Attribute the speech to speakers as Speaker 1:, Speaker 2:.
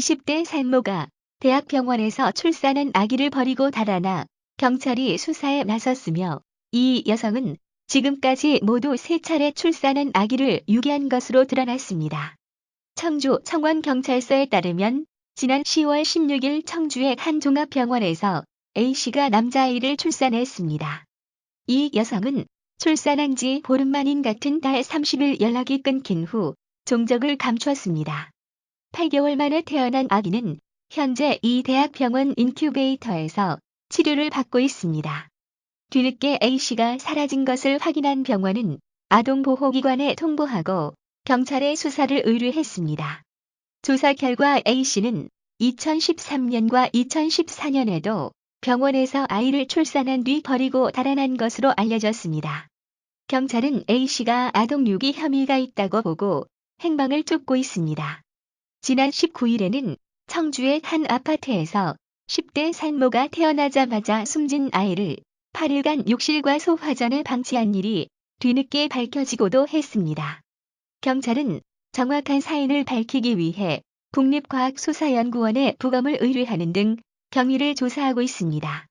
Speaker 1: 20대 산모가 대학병원에서 출산한 아기를 버리고 달아나 경찰이 수사에 나섰으며 이 여성은 지금까지 모두 세 차례 출산한 아기를 유기한 것으로 드러났습니다. 청주 청원경찰서에 따르면 지난 10월 16일 청주의 한 종합병원에서 A씨가 남자아이를 출산했습니다. 이 여성은 출산한 지 보름 만인 같은 달 30일 연락이 끊긴 후 종적을 감췄습니다. 8개월 만에 태어난 아기는 현재 이 대학병원 인큐베이터에서 치료를 받고 있습니다. 뒤늦게 A씨가 사라진 것을 확인한 병원은 아동보호기관에 통보하고 경찰에 수사를 의뢰했습니다. 조사 결과 A씨는 2013년과 2014년에도 병원에서 아이를 출산한 뒤 버리고 달아난 것으로 알려졌습니다. 경찰은 A씨가 아동 유기 혐의가 있다고 보고 행방을 쫓고 있습니다. 지난 19일에는 청주의 한 아파트에서 10대 산모가 태어나자마자 숨진 아이를 8일간 욕실과 소화전에 방치한 일이 뒤늦게 밝혀지고도 했습니다. 경찰은 정확한 사인을 밝히기 위해 국립과학수사연구원에 부검을 의뢰하는 등 경위를 조사하고 있습니다.